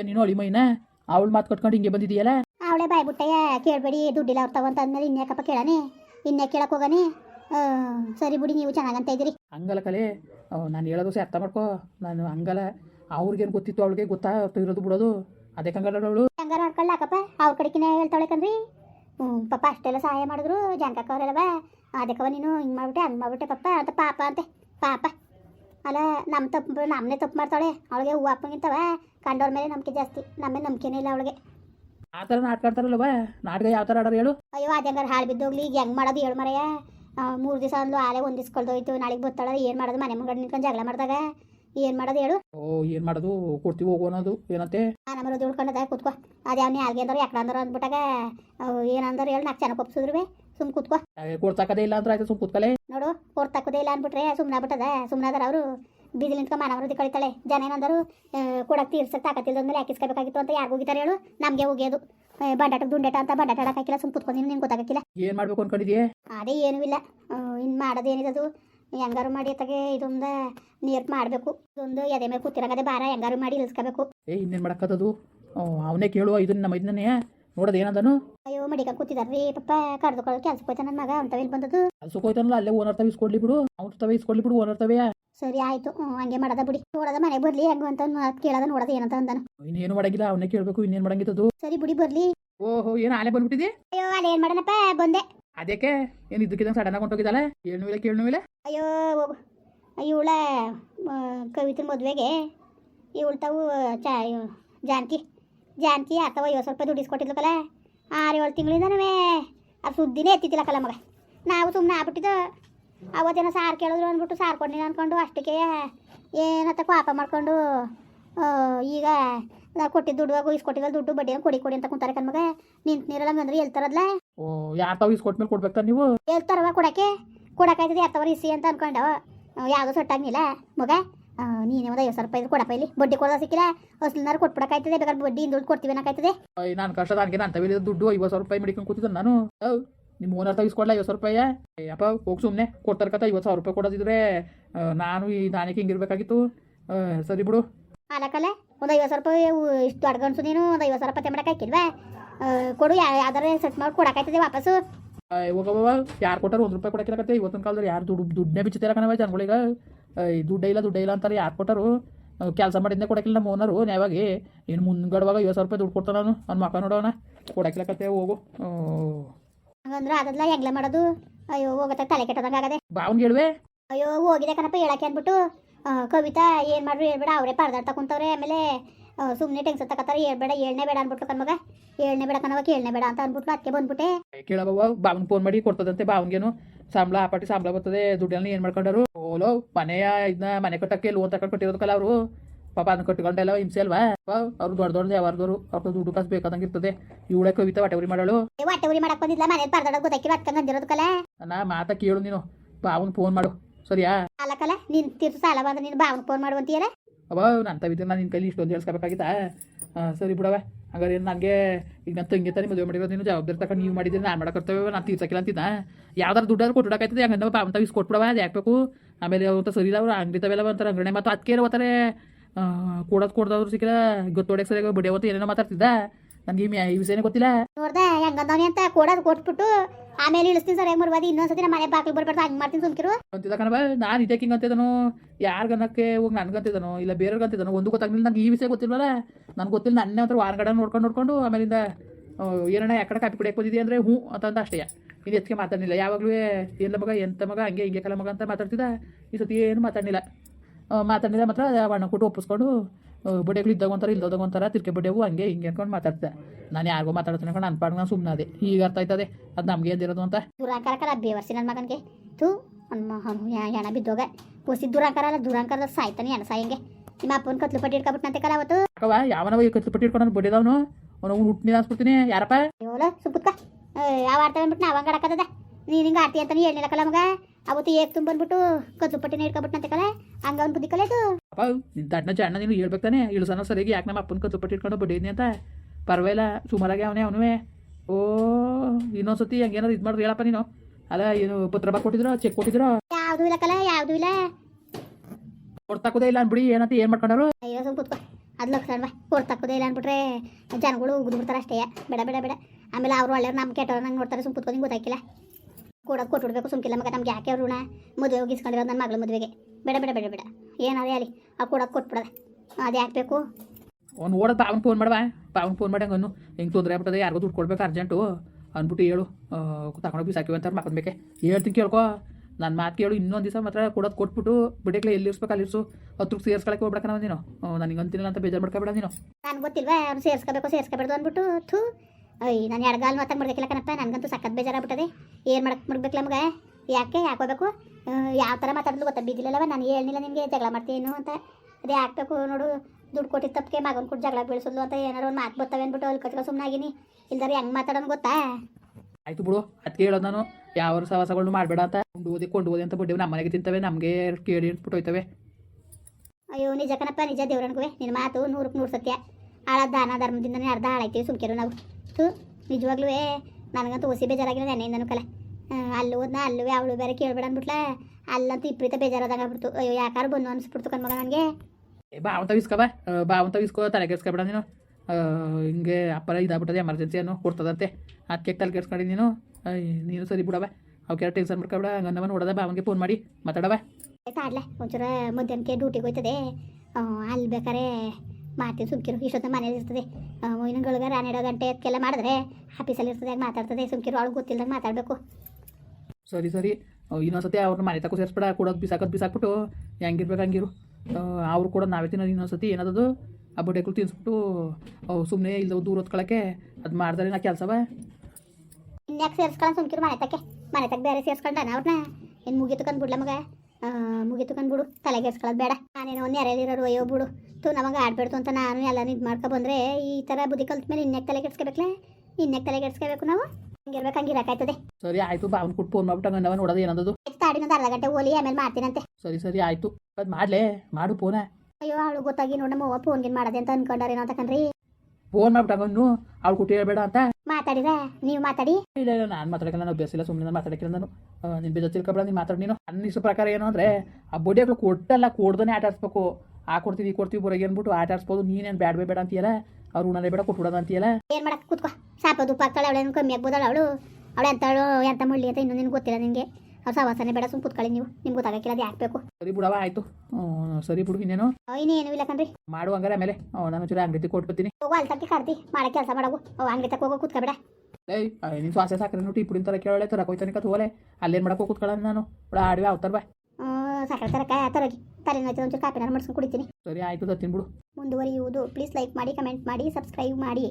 ಬಿಟ್ವೆ ನೀನು ಅಳಿ ಮೈನ. ಅವಳು ಮಾತು ಕಟ್ಕೊಂಡು ಹಿಂಗೆ ಬಂದಿದೆಯಲ್ಲ? ಅವಳೆ ಬಾಯ್ಬಿಟ್ಟಯ್ಯ ಕೇಳಬೇಡಿ ದುಡ್ಡಿಲ್ಲ ಅವ್ರು ತಗೊಂತ ಅಂದ್ಮೇಲೆ ಇನ್ಯಾಕಪ್ಪ ಕೇಳಾನೆ ಇನ್ಯಾ ಕೇಳಕ್ ಹೋಗಾನೆ. ಆ, ಸರಿ ಬಿಡಿ ನೀವು ಚೆನ್ನಾಗಂತ ಇದ್ದೀರಿ. ಹಂಗಲ್ಲ ಕಲೆ. ನಾನು ಹೇಳೋದು ಸೇ ಅರ್ಥ ಮಾಡ್ಕೋ. ನಾನು ಹಂಗಲ್ಲ. ಅವ್ರಿಗೇನು ಗೊತ್ತಿತ್ತು ಅವಳಿಗೆ ಗೊತ್ತಾ ಇರೋದು ಬಿಡೋದು. ಅದೇ ಹಂಗಲ್ಲ ಅವಳು ಹಂಗಾರ ಅವ್ರ ಕಡೆಕಿನ ಹೇಳ್ತಾಳೆ ಕಣ್ರಿ. ಹ್ಞೂ ಪಪ್ಪ ಅಷ್ಟೆಲ್ಲ ಸಹಾಯ ಮಾಡಿದ್ರು ಜಾನಕಕ್ಕ ಅವರೆಲ್ಲವ. ಅದಕ್ಕವ ನೀನು ಹಿಂಗೆ ಮಾಡ್ಬಿಟ್ಟೆ ಹಂಗೆ ಮಾಡ್ಬಿಟ್ಟೆ ಪಪ್ಪ ಅಂತ ಪಾಪ ಅಂತೆ ಪಾಪ. ಅಲ್ಲ ನಮ್ಮ ತಪ್ಪು ನಮ್ಮನ್ನೇ ತಪ್ಪು ಮಾಡ್ತಾಳೆ. ಅವಳಿಗೆ ಹೂವು ಅಪ್ಪಂಗಿಂತವ ಕಂಡವ್ರ ಮೇಲೆ ನಂಬಿಕೆ ಜಾಸ್ತಿ. ನಮ್ಮ ಮೇಲೆ ನಂಬಿಕೆನೇ ಇಲ್ಲ ಅವಳಿಗೆ. ಆ ಥರ ನಾಟಕ ಆಡ್ತಾರಲ್ವ ನಾಟಕ ಯಾವ ಥರ ಆಡೋರು ಹೇಳು. ಅಯ್ಯೋ ಅದು ಹೆಂಗಾರ ಹಾಳು ಬಿದ್ದೋಗ್ಲಿ. ಈಗ ಹೆಂಗೆ ಮಾಡೋದು ಹೇಳು ಮರೆಯ. ಮೂರು ದಿವಸ ಅಂದ್ಲು ಆಲೆ ಒಂದು ಹೋಯ್ತು ನಾಳೆಗೆ ಬತ್ತಾಳ. ಏನು ಮಾಡೋದು? ಮನೆ ಮುಂಗಡೆ ನಿಂತ್ಕೊಂಡು ಜಗಳ ಮಾಡಿದಾಗ. ಏನು ಮಾಡೋದು ಹೇಳು? ಓ ಏನ್ ಮಾಡೋದು? ಕೊಡ್ತೀವಿ ಹೋಗು ಅನ್ನೋದು. ಏನಂತೆ? ನಮ್ಮ ಮರೋದು ಉಳ್ಕೊಂಡದ ಕೂತ್ಕೋ. ಅದು ಯಾವನೇ ಯಾರಿಗೆ ಅಂದರು ಯಾಕಡೆ ಅಂದರು ಅಂದ್ಬಿಟ್ಟಾಗ ಏನಂದ್ರ ಹೇಳಿ ನಾಕ್ ಚೆನ್ನಾಗಿ ಒಪ್ಸಿದ್ರು ಸುಮ್ ಕೂತ್ಕೋ. ಕೊಡ್ತಾಕದೇ ಇಲ್ಲ ಅಂದ್ರೆ ಆಯ್ತು ಸುಮ್ ಕೂತ್ಕಲೆ? ನೋಡು ಕೊಡ್ತಾಕದೇ ಇಲ್ಲ ಅಂದ್ಬಿಟ್ರೆ ಸುಮ್ಮನೆ ಬಿಟ್ಟದ ಸುಮ್ಮನಾದಾರ ಅವರು ಬೀದಿ ನಿಂತ್ಕೊಂಡು ಮಾನವೃದ್ಧಿ ಕಳಿತಾಳೆ. ಜನ ಏನಂದರು ಕೊಡಕ್ಕೆ ತೀರ್ಸಕ್ಕೆ ತಾಕತ್ತಿಲ್ದಂದ್ರೆ ಯಾಕೆ ಇಸ್ಕೋಬೇಕಾಗಿತ್ತು ಅಂತ ಯಾರು ಹೋಗಿತಾರೆ ಹೇಳು? ನಮಗೆ ಹೋಗಿಯೋದು. ಬಂಡಾಟ ದುಂಡಾಟ ಅಂತ ಬಂಡಾಟ ಹಾಕಿಲ್ಲ ಸುಮ್ ಕುತ್ಕೊ ನಿನ್ ಗೊತ್ತಾಗಕ್ಕಿಲ್ಲ. ಏನು ಮಾಡ್ಬೇಕು ಅನ್ಕೊಂಡಿದ್ಯೇ? ಅದೇ ಏನೂ ಇಲ್ಲ. ಇನ್ನು ಮಾಡೋದೇನಿದದು? ಹೆಂಗಾರು ಮಾಡಿ ಅತ್ತಾಗೆ ಇದೊಂದ ನೀರ್ ಮಾಡಬೇಕು. ಇದೊಂದು ಎದೆ ಮೇಲೆ ಕೂತಿರಂಗದೆ ಬಾರ ಹೆಂಗಾರು ಮಾಡಿ ಇಳಿಸ್ಕೋಬೇಕು. ಏ ಇನ್ನೇನು ಮಾಡಕ್ಕತ್ತದು? ಅವನೇ ಕೇಳುವ ಇದನ್ನ ನಮ್ಮ ಇದನ್ನೇ ನೋಡೋದು ಏನಂದನು? ಅಯ್ಯೋ ಮಡಿಕ ಕೂತಿದಾರ್ರಿ ಪಪ್ಪ ಕಡ್ದುಕೊಳ್ಳೋ ಕೆಲ್ಸಕ್ಕೆ ಹೋಯ್ತಾನ ನನ್ನ ಮಗ ಅಂತ ಇಲ್ಲಿ ಬಂದದ್ದು. ಅಲ್ಲಿ ಹೋಯ್ತಾನಲ್ಲ ಅಲ್ಲೇ ಓನರ್ ತವ ಇಸ್ಕೊಡ್ಲಿ ಬಿಡು. ಅವ್ರ ತವ ಇಸ್ಕೊಡ್ಲಿ ಬಿಡು ಓನರ್ ತವೆಯ ಸರಿ ಆಯ್ತು ಹ್ಞೂ ಹಂಗೆ ಮಾಡದ ಬಿಡಿ. ನೋಡದ ಮನೆ ಬರ್ಲಿ ಹೆಂಗು ಅಂತ ಕೇಳದ ನೋಡದ ಏನಂತ ಅಂದನು. ಇನ್ನೇನು ಮಾಡಂಗಿಲ್ಲ ಅವನೇ ಕೇಳಬೇಕು ಇನ್ನೇನು ಮಾಡಂಗಿತ್ತದು. ಸರಿ ಬಿಡಿ ಬರ್ಲಿ. ಓಹೋ ಏನು ಆಲೆ ಬಂದ್ಬಿಟ್ಟಿದೆ ಅಯ್ಯೋ ಅಲ್ಲೇ ಏನು ಮಾಡೋಣಪ್ಪ ಬಂದೆ. ಅದಕ್ಕೆ ಏನು ಇದ್ದಕ್ಕಿದ್ದಂಗೆ ಸಡನ್ ಆಗಿ ಹೊಂಟೋಗಿದ್ದಾಳೆ ಕೇಳ್ನು ಇಲ್ಲ ಅಯ್ಯೋ ಇವಳ ಕವಿತನ ಮದುವೆಗೆ ಇವಳು ತಾವು, ಚಾ ಜಾನಕಿ ಜಾನಕಿ ಅಥವಾ ಐವತ್ತು ಸ್ವಲ್ಪ ದುಡ್ಡು ಇಸ್ಕೊಟ್ಟಿದ್ಲಕಲ್ಲ ಆರು ಏಳು ತಿಂಗಳಿಂದನವೇ ಆ ಸುದ್ದಿನೇ ಎತ್ತಿತ್ತಿಲ್ಲಕಲ್ಲ ಮಗ. ನಾವು ಸುಮ್ಮನೆ ಆಗ್ಬಿಟ್ಟಿದ್ದು. ಅವತ್ತೇನೋ ಸಾರು ಕೇಳಿದ್ರು ಅಂದ್ಬಿಟ್ಟು ಸಾರು ಕೊಡ್ಲಿಲ್ಲ ಅಂದ್ಕೊಂಡು ಅಷ್ಟಕ್ಕೆ ಏನತ್ತ ಪಾಪ ಮಾಡ್ಕೊಂಡು ಈಗ ನಾ ಕೊಟ್ಟಿದ್ದ ದುಡ್ಡು ಇಸ್ಕೊಟ್ಟಿದ್ದಲ್ಲ ದುಡ್ಡು ಬಡ್ಡಿ ಕೊಡಿ ಕೊಡಿ ಅಂತ ಕುಂತಾರೆ ಕಣ್ಮಗ. ನಿಂತು ನೀರಲ್ಲ ಅಂದ್ರೆ ಎಲ್ತಾರದ್ಲ? ಯಾರು ತಾವು ಇಸ್ಕೊಟ್ಮೇಲೆ ಕೊಡ್ಬೇಕು ತಾನೆ ನೀವು? ಹೇಳ್ತಾರವ ಕೊಡಕ್ಕೆ. ಕೊಡಕ್ಕಾಯ್ತದೆ ಎತ್ತವರ ಇಸಿ ಅಂತ ಅನ್ಕೊಂಡವ. ಯಾವುದು ಸೊಟ್ಟಾಗಿಲ್ಲ ಮಗ ನೀನೇ ಒಂದು ಐವತ್ತು ಸಾವಿರ ರೂಪಾಯಿ ಕೊಡಪ್ಪ ಇಲ್ಲಿ. ಬಡ್ಡಿ ಕೊಡ ಸಿಕ್ಕಿಲ್ಲ. ಅಸ್ಲಿನಾರು ಕೊಟ್ಬಿಡಕ್ಕಾಯ್ತದೆ ಬೇಕಾದ್ರೆ ಬಡ್ಡಿ ದುಡ್ಡು ಕೊಡ್ತೀವಿ ಅನ್ನಕಾಯ್ತದೆ ನಾನು ಕಷ್ಟ ನನಗೆ ನಾನು ದುಡ್ಡು ಐವತ್ತು ಸಾವಿರ ರೂಪಾಯಿ ಮಡಿಕೊಂಡು ಕೂತಿದ್ದೆ ನಾನು. ನಿಮ್ಮ ಓನರ್ ತಾವು ಇಸ್ಕೊಡ್ಲ ಐವತ್ತು ಸಾವಿರ ರೂಪಾಯಿ? ಅಪ್ಪ ಹೋಗಿ ಸುಮ್ಮನೆ ಕೊಡ್ತಾರೆ ಕತ್ತ ಐವತ್ತು ಸಾವಿರ ರೂಪಾಯಿ ಕೊಡೋದಿದ್ರೆ ನಾನು ಈ ನಾನೇಕೆ ಹಿಂಗಿರ್ಬೇಕಾಗಿತ್ತು ಸರಿ ಬಿಡು. ಆಲಕ್ಕಲ್ಲ ಒಂದು ಐವತ್ತು ಸಾವಿರ ರೂಪಾಯಿ ಇಷ್ಟು ದೊಡ್ಡ ಗಂಡಸು ನೀನು ಒಂದು ಐವತ್ತು ಸಾವಿರ ರೂಪಾಯಿ ತೆಂಬಡಕ್ಕಾಯ್ಕಿಲ್ವಾ ಕೊಡು ಯಾ ಯಾವ್ದಾರ ಸೆಟ್ ಮಾಡಿ ಕೊಡಕೈತದೆ ವಾಪಸ್ಸು. ಹೋಗವ ಯಾರು ಕೊಟ್ಟಾರ ಒಂದು ರೂಪಾಯಿ ಕೊಡಕ್ಕಿಲ್ಲಕತ್ತೆ ಇವತ್ತಿನ ಕಾಲದಲ್ಲಿ ಯಾರು ದುಡ್ಡು ದುಡ್ಡನ್ನೇ ಬಿಚ್ಚುತ್ತೀರ ಕಣವ ಜನಗಳಿಗೆ? ದುಡ್ಡೇ ಇಲ್ಲ ದುಡ್ಡೇ ಇಲ್ಲ ಅಂತಾರೆ ಯಾರು ಕೊಟ್ಟರು? ಕೆಲಸ ಮಾಡಿದ್ದೆ ಕೊಡಕ್ಕಿಲ್ಲ ನಮ್ಮ ಓನರು. ನ್ಯಾಯವಾಗಿ ಇನ್ನು ಮುಂದ್ಗಡವಾಗ ಐವತ್ತು ಸಾವಿರ ರೂಪಾಯಿ ದುಡ್ಡು ಕೊಡ್ತಾನು ನಾನು ನನ್ನ ಮಕ್ಕ ನೋಡೋಣ. ಕೊಡಕ್ಕಿಲ್ಲಕತ್ತೆ ಹೋಗು. ಹಂಗಂದ್ರೆ ಅದೆಲ್ಲ ಹೆಂಗ್ಲೆ ಮಾಡೋದು. ಅಯ್ಯೋ ಹೋಗತ್ತ ತಲೆ ಕೆಟ್ಟದಂಗೆ ಆಗದೆ. ಬಾವನ್ಗೆ ಹೇಳುವೆ. ಅಯ್ಯೋ ಹೋಗಿದೆ ಕಣಪ್ಪ ಹೇಳಕ್ಕೆ ಅಂದ್ಬಿಟ್ಟು. ಕವಿತಾ ಏನು ಮಾಡ್ರು ಹೇಳ್ಬೇಡ ಅವರೇ ಪರದಾಡ್ತಾ ಕುಂತವ್ರೆ ಆಮೇಲೆ ಸುಮ್ಮನೆ ಟೆನ್ಷನ್ ತಗೋತಾರೆ ಹೇಳ್ಬೇಡ ಏಳನೇ ಬೇಡ ಅಂದ್ಬಿಟ್ಟು ಕಣ್ಮಗ ಏಳನೇ ಬೇಡ ಕಣವ ಏಳನೇ ಬೇಡ ಅಂತ ಅನ್ಬಿಟ್ಟು ಅದಕ್ಕೆ ಬಂದ್ಬಿಟ್ಟೆ. ಕೇಳಬವ್ವ ಬಾವನ್ ಫೋನ್ ಮಾಡಿ ಕೊಡ್ತದಂತೆ ಬಾವನ್ಗೇನು ಸಂಬಳ ಆ ಪಾಟಿ ಸಂಬಳ ಬರ್ತದೆ ದುಡ್ಡಲ್ಲಿ ಏನು ಮಾಡ್ಕೊಂಡರು? ಓಲೋ ಮನೆಯ ಇದನ್ನ ಮನೆ ಕಟ್ಟಕ್ಕೆ ಲೋನ್ ತಕೊಂಡು ಕಟ್ಟಿರೋದಕ್ಕಲ್ಲ ಅವರು. ಪಾಪ ಅದನ್ನ ಕಟ್ಟಿಕೊಂಡೆಲ್ಲ ಹಿಂಸೆ ಅಲ್ವಾ? ಅವ್ರು ದೊಡ್ಡ ದೊಡ್ಡ ಯಾವಾರ್ದವ್ರು ಅವ್ರ ದುಡ್ಡು ಕಾಸು ಬೇಕಾದಂಗೆ ಇರ್ತದೆ. ಇವಳೆ ಕವಿತಾ ವಾಟೆ ಉರಿ ಮಾಡಳು. ಏ, ಹೊಟ್ಟೆ ಉರಿ ಮಾಡಕ್ ಬಂದಿಲ್ಲ ಮನೆ ಪರ್ದಾಡೋದು ಗೊತ್ತಾಕಿಲ್ಲ ಅದಕ್ಕೆ ಅಂದಿರೋದಕ್ಕಲ್ಲ? ನಾ ಮಾತಾ ಕೇಳು ನೀನು. ಬಾವನ್ ಫೋನ್ ಮಾಡು. ಸರಿಯಾ? ಅಲ್ಲಕಲ್ಲ ನೀನ್ ತೀರ್ಸು ಸಾಲ ಬಂದ್ರೆ ನೀನು ಬಾವನ್ ಫೋನ್ ಮಾಡುವಂತೀಯಲ್ಲ ಅವ ತವಿದ್ದೆ ನಾನು ನಿನ್ನ ಕೈಲಿ ಇಷ್ಟೊಂದು ಹೇಳ್ಸ್ಕೋಬೇಕಾಗಿತ್ತಾ? ಸರಿ ಬಿಡವ ಹಾಗಾದ್ರೆ ನನಗೆ ಈಗ ನನ್ನ ತಂಗಿ ತಾನೇ ಮದುವೆ ಮಾಡಿರೋದು, ನೀನು ಜವಾಬ್ದಾರಿ ತಗೊಂಡು ನೀವು ಮಾಡಿದ್ರೆ ನಾನು ಮಾಡಕರ್ತೇವೆ ನಾನು ತೀರ್ಸಕ್ಕಿಲ್ಲ ಅಂತಿದ್ದ ಯಾವ್ದಾರು ದುಡ್ಡಾದ್ರು ಕೊಟ್ಟಿಡಕಾಯ್ತದೆ ಹಂಗಂದ್ರೆ ಪಾಪ ತಾವು ಇಸ್ಕೊಟ್ಬಿಡವ ಅದು ಯಾಕಬೇಕು ಆಮೇಲೆ ಅವ್ರ ಸರಿ ಇಲ್ಲ, ಅವ್ರು ಅಂಗಡಿ ತವೆಲ್ಲ ಬಂತಾರೆ ಅಂಗಡಿ ಮತ್ತು ಅದಕ್ಕೆ ಓತಾರೆ ಕೊಡೋದು ಕೊಡ್ದವ್ರು ಸಿಕ್ಕಿಲ್ಲ ಗೊತ್ತೋಡಕ್ಕೆ ಸರಿಯಾಗಿ ಬಡಿಯವತ್ತು ಏನೇನೋ ಮಾತಾಡ್ತಿದ್ದ? ನನಗೆ ಈ ವಿಷಯನೇ ಗೊತ್ತಿಲ್ಲ. ನೋಡ್ದೆ ಹೆಂಗಂದವನಿ ಅಂತ ಕೊಡೋದು ಕೊಟ್ಬಿಟ್ಟು ಆಮೇಲೆ ಇಳಿಸ್ತೀನಿ ಸರಿಯಾಗಿ ಮರ್ವಾದಿ ಇನ್ನೊಂದ್ಸತಿ ನಮ್ಮ ಮನೆ ಬಾಗಿಲು ಬರ್ಬಾರ್ದು, ಹಂಗೆ ಮಾಡ್ತೀನಿ ಸುಮ್ಕಿರು. ಅಂತಿದ್ದ ಕಣವ ನಾನು ಇದಕ್ಕೆ ಹಿಂಗೆ ಗನಕ್ಕೆ ಯಾರಿಗನ್ನಕ್ಕೆ ಹೋಗಿ ನನ್ಗಂತಿದ್ದನು ಇಲ್ಲ ಬೇರೆಯವ್ರಿಗೆ ಅಂತಿದನೋ ಒಂದು ಗೊತ್ತಾಗ್ಲಿಲ್ಲ, ನಂಗೆ ಈ ವಿಷಯ ಗೊತ್ತಿಲ್ವಲ್ಲ? ನನಗೆ ಗೊತ್ತಿಲ್ಲ, ನನ್ನೇ ಹತ್ರ ವಾರಗಡೆ ನೋಡ್ಕೊಂಡು ನೋಡ್ಕೊಂಡು, ಆಮೇಲಿಂದ ಏನಣ್ಣ ಯಾಕಡೆ ಕಾಪಿ ಕುಡಿಯಕ್ಕೆ ಬಂದಿದ್ದೆ ಅಂದರೆ ಹ್ಞೂ ಅಂತಂದ ಅಷ್ಟೇ. ಇದು ಹೆಚ್ಚಿಗೆ ಮಾತಾಡಲಿಲ್ಲ, ಯಾವಾಗಲೂ ಎಲ್ಲ ಮಗ, ಎಂತ ಮಗ, ಹಂಗೆ ಹಿಂಗೆ ಕಲ ಮಗ ಅಂತ ಮಾತಾಡ್ತಿದ್ದ, ಈ ಸತಿ ಏನು ಮಾತಾಡಲಿಲ್ಲ. ಮಾತಾಡಲಿಲ್ಲ ಮಾತ್ರ ಅಣ್ಣ ಕೊಟ್ಟು ಒಪ್ಪಿಸ್ಕೊಂಡು ಬಡ್ಡೆಗಳು ಇದ್ದಾಗ ಒಂಥರ ಇಲ್ದಾಗ ಒಂಥರ ತಿರ್ಕೆ ಬಡ್ಡೆವು ಹಂಗೆ ಹಿಂಗೆ ಅನ್ಕೊಂಡು ಮಾತಾಡ್ತೆ. ನಾನು ಯಾರಿಗೋ ಮಾತಾಡ್ತೀನಿ ಅನ್ಕೊಂಡು ನನ್ನ ಪಾಡ್ಗೆ ನಾನು ಸುಮ್ಮನೆ ಅದೇ ಈಗ ಅರ್ಥ ಆಯ್ತದೆ? ಅದು ನಮಗೆ ಅಂದಿರೋದು ಅಂತ? ದುರಾಂಕಾರ ಕಲ ಬೇವರ್ಸಿ ನನ್ನ ಮಗನಿಗೆ. ತೂ ಅವ್ನು ಹೆಣ ಬಿದ್ದೋಗ. ಪೂಸಿ ದುರಾಂಕಾರ ಅಲ್ಲ ದುರಾಂಕಾರದ ಸಾಯ್ತಾನೆ ಹೆಣ ಸಾಯಂಗೆ. ನಿಮ್ಮ ಅಪ್ಪನ ಕತ್ಲು ಪಟ್ಟಿ ಇಟ್ಕೊಬಿಟ್ಟಂತೆ ಕಲ ಅವತ್ತು. ಅಕ್ಕವ ಯಾವನವ ಈ ಕತ್ಲು ಪಟ್ಟಿ ಇಟ್ಕೊಂಡು ಬಡಿದವನು? ಅವನು ಹುಟ್ಟಿನ ಅನ್ಸ್ಬಿಡ್ತೀನಿ ಯಾರಪ್ಪ? ಅಯ್ಯೋಲ ಸುಪ್ಪುತ್ಕ ಯಾವ ಆಡ್ತಾ ಅಂದ್ಬಿಟ್ಟು ನಾವು ಹಂಗೆ ಆಡಕ್ಕದ ನೀನು ಹಿಂಗೆ ಆಡ್ತಿ ಅಂತ ಹೇಳಿಲ್ಲ ಕಲ ಮಗ. ಅವತ್ತು ಏಕ್ ತುಂಬ ಬಂದ್ಬಿಟ್ಟು ಕತ್ಲು ಪಟ್ಟಿನ ಇಟ್ಕೊಬಿಟ್ಟಂತೆ ಕಲೆ ಹಂಗ ಅವ್ನು ಬುದ್ಧಿ ಕಲೆ ಇದು ಅಪ್ಪ ನಿನ್ನ ದಡ್ಡ ಜಣ್ಣ ನೀನು ಹೇಳ್ಬೇಕು ತಾನೆ. ಇಳಿಸೋಣ ಸರಿಯಾಗಿ ಯಾಕೆ ನಮ್ಮ ಅಪ್ಪನ ಪಟ್ಟಿ ಇಟ್ಕೊಂಡು ಬಡ್ಡಿದ್ನಿ ಅಂತ? ಪರವಾಗಿಲ್ಲ ಸುಮಾರಾಗೆ ಅವನೇ ಅವನುವೆ. ಓ ಇನ್ನೊಂದ್ಸತಿ ಹಂಗೇನಾದ್ರು ಇದು ಮಾಡಿದ್ರು ಹೇಳಪ್ಪ ನೀನು. ಅಲ್ಲ ಏನು ಪತ್ರ ಬರ್ ಕೊಟ್ಟಿದ್ರು ಚೆಕ್ ಕೊಟ್ಟಿದ್ರು? ಯಾವುದು ಇಲ್ಲ ಕಲ ಯಾವುದು ಇಲ್ಲ. ಕೊಡ್ತಾಕೋದೇ ಇಲ್ಲ ಅನ್ಬಿಡಿ ಏನಂತ ಏನು ಮಾಡ್ಕೊಂಡರು? ಅಯ್ಯೋ ಸ್ವಲ್ಪ ಕುತ್ಕೋ. ಅದು ಲಕ್ಷಣ ಕೊಡ್ತಕ್ಕದೇ ಇಲ್ಲ ಅನ್ಬಿಟ್ರೆ ಜನಗಳು ಉಗಿದ್ಬಿಡ್ತಾರೆ ಅಷ್ಟೇ. ಬೇಡ ಬೇಡ ಬೇಡ. ಆಮೇಲೆ ಅವ್ರು ಒಳ್ಳೆಯವ್ರು ನಮ್ಮ ಕೆಟ್ಟವ್ರು ನಂಗೆ ನೋಡ್ತಾರೆ ಸುಮ್ ಕುತ್ಕೊಂಡು ಗೊತ್ತಾಗಿಲ್ಲ ಕೊಡೋದು ಕೊಟ್ಬಿಡ್ಬೇಕು. ಸುಮ್ಕಿಲ್ಲ ಮಗ ನಮ್ಗೆ ಯಾಕೆ ಋಣ? ಮದುವೆ ಹೋಗಿಸ್ಕೊಂಡಿರೋ ನನ್ನ ಮಗಳ ಮದುವೆಗೆ. ಬೇಡ ಬೇಡ ಬೇಡ ಬೇಡ. ಏನಾದ್ರೆ ಅಲ್ಲಿ ಆ ಕೂಡ ಕೊಟ್ಬಿಡೋದ. ಅದು ಯಾಕೆ ಬೇಕು? ಅವ್ನು ಓಡೋದು ಪಾವನ್ ಫೋನ್ ಮಾಡವ ಪಾವನ್ ಫೋನ್ ಮಾಡಿ ಹಂಗನ್ನು ಹೆಂಗೆ ತೊಂದರೆ ಆಗ್ಬಿಟ್ಟದೆ ಯಾರಿಗೂ ದುಡ್ಡು ಕೊಡ್ಬೇಕು ಅರ್ಜೆಂಟು. ಅಂದ್ಬಿಟ್ಟು ಹೇಳು ತಗೊಂಡೋಗಿ ಬಿಸಾಕಿವಿ ಅಂತ ಮಕ್ಕಳ ಬೇಕೆ. ಹೇಳ್ತೀನಿ ಕೇಳ್ಕೊ. ನನ್ನ ಮಾತು ಕೇಳು ಇನ್ನೊಂದು ದಿವಸ ಮಾತ್ರ ಕೊಡೋದು ಕೊಟ್ಬಿಟ್ಟು ಬಿಡಕ್ಲೆ ಎಲ್ಲಿ ಇರ್ಸ್ಬೇಕು ಅಲ್ಲಿ ಇರ್ಸು. ಹತ್ತು ಸೇರ್ಸ್ಕೊಳಕ್ಕೆ ಹೋಗ್ಬೇಕ ನಾವು ನೀನು. ನನಗೆ ಅಂತಿಲ್ಲ ಅಂತ ಬೇಜಾರು ಮಾಡ್ಕೊಬೇಡ ನೀನು. ನಾನು ಗೊತ್ತಿಲ್ವಾ ಅವ್ರು ಸೇರ್ಸ್ಕೋಬೇಕು ಸೇರ್ಸ್ಕೋಬಾರ್ದು ಅಂದ್ಬಿಟ್ಟು ಥೂ. ಅಯ್ಯ ನಾನು ಎಡಗಾಲ್ ಮಾತಾಗ ಮಾಡ್ಬೇಕಿಲ್ಲ ಕಣಪ್ಪ ನನಗಂತೂ ಸಖತ್ ಬೇಜಾರಾಗ್ಬಿಟ್ಟದೆ. ಏನು ಮಾಡಕ್ಕೆ ಮಾಡ್ಬೇಕಲ್ಲ ಮಗ ಯಾಕೆ ಯಾಕೆ ಹೋಗ್ಬೇಕು? ಯಾವ ಥರ ಮಾತಾಡಲು ಗೊತ್ತಾ? ಬಿದ್ದಿಲ್ಲವ ನಾನು ಹೇಳಿಲ್ಲ ನಿಮಗೆ ಜಗಳ ಮಾಡ್ತೀನಿ ಅಂತ. ಅದೇ ಹಾಕ್ಬೇಕು ನೋಡು ದುಡ್ಡು ಕೊಟ್ಟಿದ್ದ ತಪ್ಪಿಗೆ ಮಗನ ಕೊಟ್ಟು ಜಗಳ ಬೀಳಿಸೋದು ಅಂತ ಏನಾರು ಒಂದು ಮಾತು ಬರ್ತವೆ ಅಂದ್ಬಿಟ್ಟು ಅಲ್ಲಿ ಕಟ್ಕೊಂಡು ಸುಮ್ಮನೆ ಆಗಿನಿ. ಇಲ್ದಾರೆ ಹೆಂಗೆ ಮಾತಾಡೋನು ಗೊತ್ತಾ? ಆಯ್ತು ಬಿಡು ಅದಕ್ಕೆ ಹೇಳೋದು ನಾನು. ಯಾವ ಸವಾಸಗಳನ್ನು ಮಾಡಬೇಡ ಅಂತ. ಕೊಂಡು ಓದಿ ಕೊಂಡು ಓದಿ ಅಂತ ಬಿಟ್ಟಿವಿ. ನಮ್ಮ ಮನೆಗೆ ತಿಂತವೆ ನಮಗೆ ಕೇಳಿ ಬಿಟ್ಟೋಯ್ತವೆ. ಹೋಯ್ತವೆ ಅಯ್ಯೋ ನಿಜ ಕಣಪ್ಪ ನಿಜ ದೇವ್ರನ್ಗುವೆ. ನಿನ್ನ ಮಾತು ನೂರಕ್ಕೆ ನೂರು ಸತ್ಯ. ಆಳ ದಾನ ಧರ್ಮದಿಂದನೇ ಅರ್ಧ ಹಾಳಾಯ್ತೀವಿ ಸುಮ್ಕಿರು ನಾವು. ಥೂ ನಿಜವಾಗ್ಲೂ ನನಗಂತೂ ಓಸಿ ಬೇಜಾರಾಗಿರೋ ನೆನೆಯಿಂದನೂ ಕಲ. ಅಲ್ಲಿ ಹೋದ್ನ ಅಲ್ಲೂ ಅವಳು ಬೇರೆ ಕೇಳ್ಬೇಡ ಅಂದ್ಬಿಟ್ಲ. ಅಲ್ಲಂತೂ ಇಪ್ರೀತ ಬೇಜಾರಾದಾಗ ಆಗ್ಬಿಡ್ತು ಅಯ್ಯೋ ಯಾಕಾರು ಬಂದು ಅನ್ಸ್ಬಿಡ್ತು ಕಣ್ಮಗ ನನಗೆ. ಬಾವಂತ ಬಾ ಅಂತ ಇಸ್ಕೋ ತಲೆ ಕೆಡ್ಸ್ಕೊಬೇಡ ನೀನು. ಹಿಂಗೆ ಅಪ್ಪರ ಇದಾಗ್ಬಿಟ್ಟದೆ ಎಮರ್ಜೆನ್ಸಿ ಅನ್ನೋ ಕೊಡ್ತದಂತೆ. ಅದಕ್ಕೆ ತಲೆ ಕೆಡ್ಸ್ಕೊಂಡು ನೀನು. ನೀನು ಸರಿ ಬಿಡವ. ಅವಕ್ಕೆ ಟೆನ್ಷನ್ ಮಾಡ್ಕೊಬೇಡ ಹಂಗನ್ನವ ನೋಡದ ಅವನಿಗೆ ಫೋನ್ ಮಾಡಿ. ಮಾತಾಡವ. ಆಯ್ತಾ ಆಡ್ಲೆ ಒಂಚೂರ ಮಧ್ಯಾಹ್ನಕ್ಕೆ ಡ್ಯೂಟಿಗೆ ಹೋಯ್ತದೆ. ಅಲ್ಲಿ ಬೇಕಾರೆ ಮಾಡ್ತೀವಿ ಸುಮ್ಕಿರು. ಇಷ್ಟೊತ್ತ ಮನೇಲಿ ಇರ್ತದೆ. ಇನ್ನೊಂದು ಹನ್ನೆರಡು ಗಂಟೆ ಅದಕ್ಕೆಲ್ಲ ಮಾಡಿದ್ರೆ ಆಫೀಸಲ್ಲಿ ಇರ್ತದೆ ಆಗ ಮಾತಾಡ್ತದೆ. ಸುಮ್ಕಿರು ಅವಳು ಗೊತ್ತಿಲ್ಲದಂಗೆ ಮಾತಾಡಬೇಕು. ಸರಿ ಸರಿ. ಇನ್ನೊಂದ್ಸತಿ ಅವ್ರನ್ನ ಮನೆ ತಗೋ ಸೇರಿಸ್ಬೇಡ. ಕೊಡೋದು ಬಿಸಾಕೋದು ಬಿಸಾಕ್ಬಿಟ್ಟು ಹೆಂಗಿರ್ಬೇಕು ಹಂಗಿರು. ಅವ್ರು ಕೂಡ ನಾವೇ ತಿನ್ನೋದು ಇನ್ನೊಂದ್ಸತಿ ಏನದದು? ಆ ಬಡ್ಡೆಗಳು ತಿನ್ಸ್ಬಿಟ್ಟು ಸುಮ್ಮನೆ ಇಲ್ಲ ದೂರ ಹೊತ್ಕೊಳಕ್ಕೆ ಅದು ಮಾಡಿದ್ರೆ ನಾ ಕೆಲಸವ? ಇನ್ಯಾಕೆ ಸೇರಿಸ್ಕೊಳ್ಳೋ ಸುಮ್ಕಿರು ಮನೆ ತಕ್ಕೆ? ಮನೆ ತಕ್ಕ ಬೇರೆ ಸೇರಿಸ್ಕೊಂಡಾನ ಅವ್ರನ್ನ ಏನು ಮುಗಿತಕ್ಕಂದು ಬಿಡ್ಲ ಮಗ? ಮುಗೀತು ಕಂದ್ಬಿಡು. ತಲೆಗೆಡ್ಸ್ಕೊಳ್ಳೋದು ಬೇಡ. ನಾನೇನೋ ಒಂದು ಇರೋರು ಅಯ್ಯೋ ಬಿಡು. ತು ನಮಗೆ ಆಡ್ಬೇಡ್ತು ಅಂತ ನಾನು ಎಲ್ಲ ಇದು ಮಾಡ್ಕೊ ಬಂದ್ರೆ ಈ ಥರ ಬುದ್ಧಿ ಕಲ್ತ ಮೇಲೆ ಇನ್ನೆಕ್ ತಲೆ ಕೆಡ್ಸ್ಕೊಬೇಕಲೇ ಇನ್ನೆಕ್ ತಲೆ ಕೆಡ್ಸ್ಕೋಬೇಕು ನಾವು? ಹಂಗಿರ್ಬೇಕು ಇರಕಾಯ್ತದೆ ಸರಿ ಆಯ್ತು ಬಾವನ್ ಕೊಟ್ಟು ಫೋನ್ ಮಾಡ್ಬಿಟ್ಟು ಹಂಗನ್ನವ ನೋಡೋದು ಏನಂದದು? ತಾಡಿನೊಂದು ಅರ್ಧ ಗಂಟೆ ಓಲಿ ಆಮೇಲೆ ಮಾಡ್ತೀನಂತೆ. ಸರಿ ಸರಿ ಆಯ್ತು. ಅದು ಮಾಡಲೇ ಮಾಡು ಫೋನ. ಅಯ್ಯೋ ಅವಳು ಗೊತ್ತಾಗಿ ನೋಡಮ್ಮ ನಮ್ಮ ಅವ್ವ ಫೋನ್ಗಿನ್ ಮಾಡೋದೆ ಅಂತ ಅನ್ಕೊಂಡಾರೇನೋ ಅಂತ ಕಣ್ರಿ. ಫೋನ್ ಮಾಡ್ಬಿಟ್ಟು ಅವಳು ಅವ್ಳು ಕೊಟ್ಟು ಹೇಳ್ಬೇಡ ಅಂತ? ಮಾತಾಡಿರ ನೀವು ಮಾತಾಡಿ. ಇಲ್ಲ ಇಲ್ಲ ನಾನು ಮಾತಾಡಕ್ಕೆ ನಾನು ಅಭ್ಯಾಸ ಸುಮ್ಮನೆ ನಾನು ಮಾತಾಡಕ್ಕಿಲ್ಲ ನಾನು. ನಿನ್ನ ಬೇಜ ತಿಳ್ಕೊಬೇಡ ನೀನು ಮಾತಾಡಿ ನೀನು. ಅನ್ನಿಸೋ ಪ್ರಕಾರ ಏನು ಅಂದರೆ ಆ ಬೊಡಿಗಳು ಕೊಟ್ಟಲ್ಲ ಕೊಡ್ದೇ ಆಟ ಆಡಿಸ್ಬೇಕು. ಆ ಕೊಡ್ತೀವಿ ಕೊಡ್ತೀವಿ ಬರೋಗಿ ಅಂದ್ಬಿಟ್ಟು ಆಟ ಆಡಿಸ್ಬೋದು. ನೀನೇನು ಬೇಡ ಬೇಡ ಅಂತೀಯಲ್ಲ? ಅವ್ರು ಉಣದೇ ಬೇಡ ಕೊಟ್ಬಿಡೋದು ಅಂತೀಯಲ್ಲ? ಏನ್ ಮಾಡಕ್ಕೆ ಕೂತ್ಕೋ. ಸಾಪದು ಅವಳು ಅವಳೇನು ಕಮ್ಮಿ ಆಗ್ಬೋದಲ್ಲ ಅವಳು? ಅವಳು ಎಂತಳು ಎಂತ ಮುಳ್ಳಿ ಅಂತ ಇನ್ನೂ ನಿನ್ಗೆ ಗೊತ್ತಿಲ್ಲ ನಿನಗೆ? ಅವ್ರ ಸವಾಸನೆ ಬೇಡ ಸುಮ್ ಕುತ್ಕೊಳ್ಳಿ ನೀವು. ನಿಮ್ಗೆ ಗೊತ್ತಾಗಕ್ಕಿಲ್ಲ ಅದು ಯಾಕೆ ಬೇಕು? ಸರಿ ಬಿಡವ ಆಯಿತು. ಸರಿ ಬಿಡು ಇನ್ನೇನು? ಇನ್ನೇನು ಇಲ್ಲ ಕಣ್ರಿ. ಮಾಡು ಹಂಗಾರೆ ಆಮೇಲೆ. ನಾನು ಚೂರು ಅಂಗಡಿ ಕೊಟ್ಬಿಡ್ತೀನಿ ಹೋಗು ಅಲ್ಲಿ ತಕ್ಕಿ ಕರ್ತಿ ಮಾಡೋ ಕೆಲಸ ಮಾಡವು ಅಂಗಡಿ ತಕ್ಕ ಹೋಗೋ ಕುತ್ಕೊಬೇಡ ಏಯ್ ನೀನು ಶ್ವಾಸ ಸಾಕ್ರೆ ನೋಡಿ ಇಪ್ಪುಡಿನ ತರ ಕೇಳೋಳೆ ತರ ಹೋಯ್ತಾನೆ ಕತ್ ಹೋಲೆ ಅಲ್ಲೇನು ಮಾಡಕ್ಕೆ ಕೂತ್ಕೊಳ್ಳೋಣ ನಾನು? ಬಿಡ ಆಡಿವೆ ಅವತಾರ ಬಾ. ಸಕಲ ತರಕ ತರೋಗಿ. ತಲೆನೋಯ್ತು ಒಂಚೂರು ಕಾಪಿನಾರು ಮಾಡಿಸ್ಕೊಂಡು ಕುಡಿತೀನಿ. ಸರಿ ಆಯಿತು ತಿನ್ಬಿಡು ಬಿಡು. ಮುಂದುವರಿಯುವುದು. ಪ್ಲೀಸ್ ಲೈಕ್ ಮಾಡಿ ಕಮೆಂಟ್ ಮಾಡಿ ಸಬ್ಸ್ಕ್ರೈಬ್ ಮಾಡಿ.